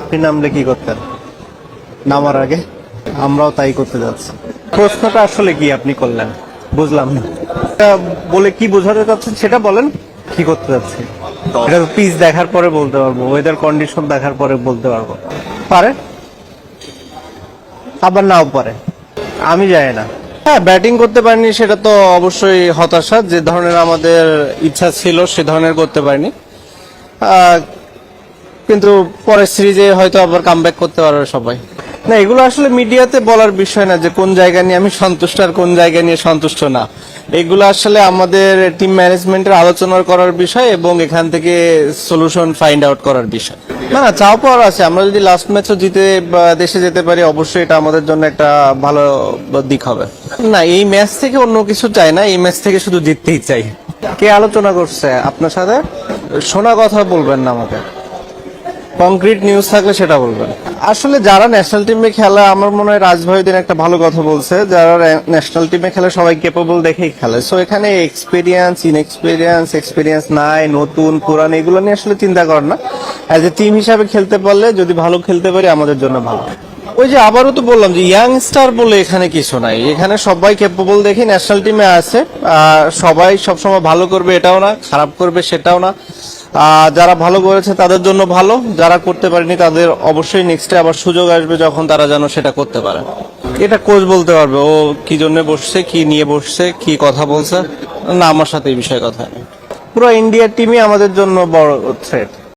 আপনি নামলে কি করতেন নামার আগে আমরাও তাই করতে যাচ্ছি। প্রশ্নটা আসলে কি আপনি করলেন? বুঝলাম না। বলে কি বোঝাতে চাচ্ছেন সেটা বলেন। কি করতে যাচ্ছি? এটা পিচ দেখার পরে বলতে পারব ওয়েদার কন্ডিশন দেখার পরে বলতে পারব। পারে? আবার নাও পারে। আমি জানি না। হ্যাঁ ব্যাটিং করতে পারিনি, সেটা তো অবশ্যই হতাশা। যে ধরনের আমাদের ইচ্ছা ছিল, সে ধরনের করতে পারিনি। কিন্তু পরের সিরিজে হয়তো আবার কামব্যাক করতে পারবে সবাই। না এগুলো আসলে মিডিয়াতে বলার বিষয় না যে কোন জায়গা নিয়ে আমি সন্তুষ্ট আর কোন জায়গা নিয়ে সন্তুষ্ট না। এগুলো আসলে আমাদের টিম ম্যানেজমেন্টের আলোচনা করার বিষয় এবং এখান থেকে সলিউশন ফাইন্ড আউট করার বিষয়। না না চাও পাওয়ার আছে। আমরা যদি লাস্ট ম্যাচও জিতে দেশে যেতে পারি অবশ্যই এটা আমাদের জন্য একটা ভালো দিক হবে। না এই ম্যাচ থেকে অন্য কিছু চাই না। এই ম্যাচ থেকে শুধু জিততেই চাই। কে আলোচনা করছে? আপনার সাথে? শোনা কথা বলবেন না আমাকে। কংক্রিট নিউজ থাকলে সেটা বলবেন। আসলে যারা ন্যাশনাল টিমে খেলে আমার মনে হয় রাজভাইদিন একটা ভালো কথা বলছে। যারা ন্যাশনাল টিমে খেলে সবাই কেপেবল দেখেই খেলে। সো এখানে এক্সপিরিয়েন্স ইনএক্সপিরিয়েন্স এক্সপিরিয়েন্স নাই নতুন পুরান এগুলো নিয়ে আসলে চিন্তা করেন না। অ্যাজ এ টিম হিসাবে খেলতে পারলে যদি ভালো খেলতে পারি আমাদের জন্য ভালো। ওই যে আবারও তো বললাম যে ইয়াং স্টার বলে এখানে কিছু নাই। এখানে সবাই কেপেবল দেখি ন্যাশনাল টিমে আছে। আর সবাই সবসময় ভালো করবে এটাও না খারাপ করবে সেটাও না। যারা ভালো করেছে তাদের জন্য ভালো, যারা করতে পারেনি তাদের অবশ্যই নেক্সটে আবার সুযোগ আসবে যখন তারা যেন সেটা করতে পারে। এটা কোচ বলতে পারবে, ও কি জন্য বসছে, কি নিয়ে বসছে, কি কথা বলছে, না, আমার সাথে এই বিষয়ে কথা নেই। পুরো ইন্ডিয়ার টিমই আমাদের জন্য বড় থ্রেট